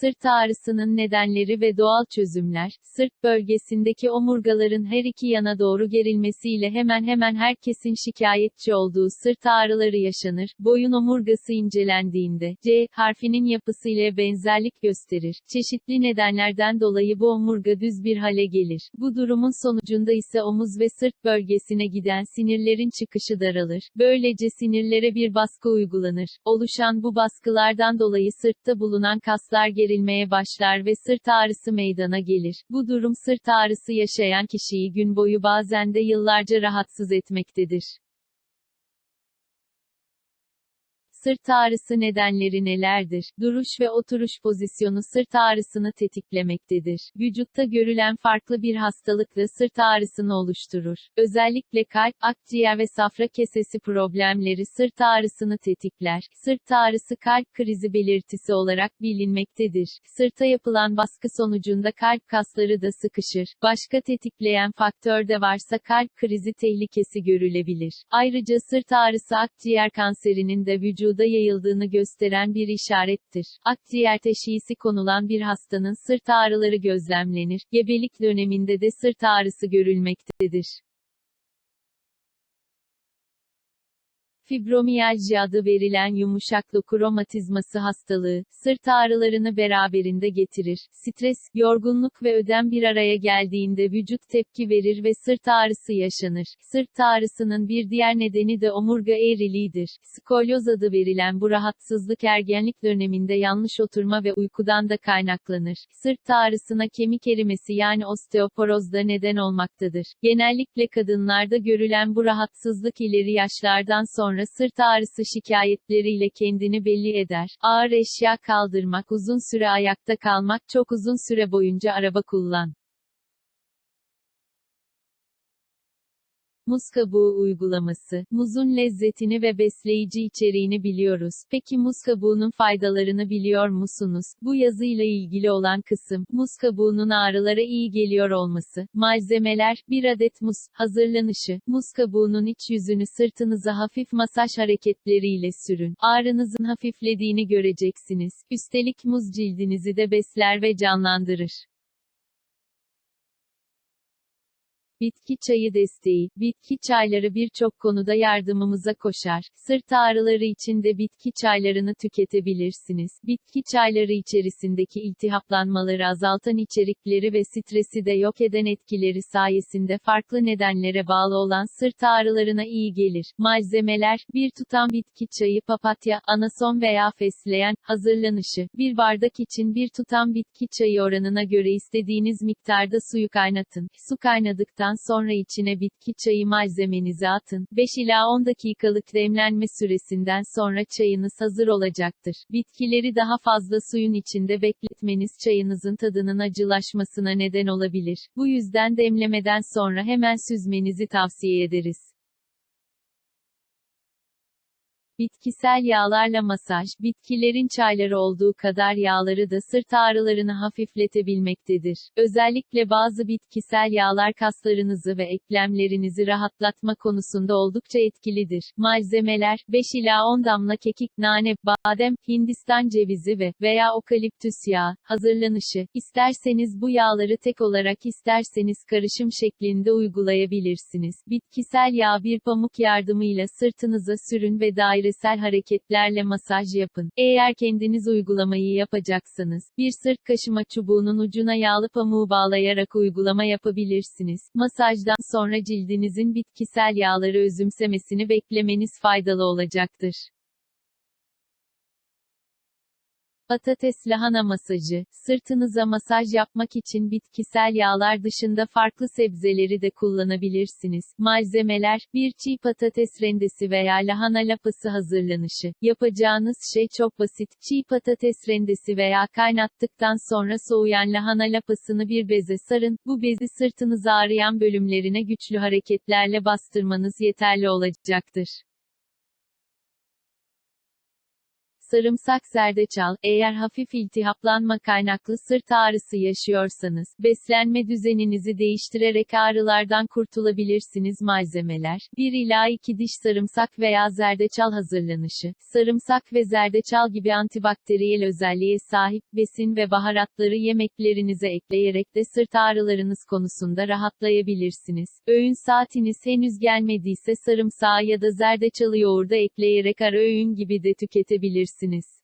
Sırt ağrısının nedenleri ve doğal çözümler, sırt bölgesindeki omurgaların her iki yana doğru gerilmesiyle hemen hemen herkesin şikayetçi olduğu sırt ağrıları yaşanır. Boyun omurgası incelendiğinde, C harfinin yapısıyla benzerlik gösterir. Çeşitli nedenlerden dolayı bu omurga düz bir hale gelir. Bu durumun sonucunda ise omuz ve sırt bölgesine giden sinirlerin çıkışı daralır. Böylece sinirlere bir baskı uygulanır. Oluşan bu baskılardan dolayı sırtta bulunan kaslar gerilmeye başlar ve sırt ağrısı meydana gelir. Bu durum sırt ağrısı yaşayan kişiyi gün boyu bazen de yıllarca rahatsız etmektedir. Sırt ağrısı nedenleri nelerdir? Duruş ve oturuş pozisyonu sırt ağrısını tetiklemektedir. Vücutta görülen farklı bir hastalıkla sırt ağrısını oluşturur. Özellikle kalp, akciğer ve safra kesesi problemleri sırt ağrısını tetikler. Sırt ağrısı kalp krizi belirtisi olarak bilinmektedir. Sırta yapılan baskı sonucunda kalp kasları da sıkışır. Başka tetikleyen faktör de varsa kalp krizi tehlikesi görülebilir. Ayrıca sırt ağrısı akciğer kanserinin de vücuda yayıldığını gösteren bir işarettir. Akciğer teşhisi konulan bir hastanın sırt ağrıları gözlemlenir. Gebelik döneminde de sırt ağrısı görülmektedir. Fibromiyalji adı verilen yumuşak doku romatizması hastalığı, sırt ağrılarını beraberinde getirir. Stres, yorgunluk ve ödem bir araya geldiğinde vücut tepki verir ve sırt ağrısı yaşanır. Sırt ağrısının bir diğer nedeni de omurga eğriliğidir. Skolyoz adı verilen bu rahatsızlık ergenlik döneminde yanlış oturma ve uykudan da kaynaklanır. Sırt ağrısına kemik erimesi yani osteoporoz da neden olmaktadır. Genellikle kadınlarda görülen bu rahatsızlık ileri yaşlardan sonra sonra sırt ağrısı şikayetleriyle kendini belli eder. Ağır eşya kaldırmak, uzun süre ayakta kalmak, çok uzun süre boyunca araba kullan. Muz kabuğu uygulaması. Muzun lezzetini ve besleyici içeriğini biliyoruz. Peki muz kabuğunun faydalarını biliyor musunuz? Bu yazıyla ilgili olan kısım, muz kabuğunun ağrılara iyi geliyor olması. Malzemeler, 1 adet muz. Hazırlanışı, muz kabuğunun iç yüzünü sırtınıza hafif masaj hareketleriyle sürün. Ağrınızın hafiflediğini göreceksiniz. Üstelik muz cildinizi de besler ve canlandırır. Bitki çayı desteği, bitki çayları birçok konuda yardımımıza koşar. Sırt ağrıları için de bitki çaylarını tüketebilirsiniz. Bitki çayları içerisindeki iltihaplanmaları azaltan içerikleri ve stresi de yok eden etkileri sayesinde farklı nedenlere bağlı olan sırt ağrılarına iyi gelir. Malzemeler, bir tutam bitki çayı papatya, anason veya fesleğen, hazırlanışı, bir bardak için bir tutam bitki çayı oranına göre istediğiniz miktarda suyu kaynatın. Su kaynadıktan Pişirdikten sonra içine bitki çayı malzemenizi atın. 5 ila 10 dakikalık demlenme süresinden sonra çayınız hazır olacaktır. Bitkileri daha fazla suyun içinde bekletmeniz çayınızın tadının acılaşmasına neden olabilir. Bu yüzden demlemeden sonra hemen süzmenizi tavsiye ederiz. Bitkisel yağlarla masaj, bitkilerin çayları olduğu kadar yağları da sırt ağrılarını hafifletebilmektedir. Özellikle bazı bitkisel yağlar kaslarınızı ve eklemlerinizi rahatlatma konusunda oldukça etkilidir. Malzemeler, 5 ila 10 damla kekik, nane, badem, hindistan cevizi ve veya okaliptüs yağı. Hazırlanışı, isterseniz bu yağları tek olarak isterseniz karışım şeklinde uygulayabilirsiniz. Bitkisel yağ bir pamuk yardımıyla sırtınıza sürün ve daire dairesel hareketlerle masaj yapın. Eğer kendiniz uygulamayı yapacaksanız, bir sırt kaşıma çubuğunun ucuna yağlı pamuğu bağlayarak uygulama yapabilirsiniz. Masajdan sonra cildinizin bitkisel yağları özümsemesini beklemeniz faydalı olacaktır. Patates lahana masajı, sırtınıza masaj yapmak için bitkisel yağlar dışında farklı sebzeleri de kullanabilirsiniz. Malzemeler, bir çiğ patates rendesi veya lahana lapası hazırlanışı. Yapacağınız şey çok basit. Çiğ patates rendesi veya kaynattıktan sonra soğuyan lahana lapasını bir beze sarın. Bu bezi sırtınız ağrıyan bölümlerine güçlü hareketlerle bastırmanız yeterli olacaktır. Sarımsak zerdeçal, eğer hafif iltihaplanma kaynaklı sırt ağrısı yaşıyorsanız, beslenme düzeninizi değiştirerek ağrılardan kurtulabilirsiniz malzemeler. 1 ila 2 diş sarımsak veya zerdeçal hazırlanışı. Sarımsak ve zerdeçal gibi antibakteriyel özelliğe sahip besin ve baharatları yemeklerinize ekleyerek de sırt ağrılarınız konusunda rahatlayabilirsiniz. Öğün saatiniz henüz gelmediyse sarımsağı ya da zerdeçalı yoğurda ekleyerek ara öğün gibi de tüketebilirsiniz. edemezsiniz.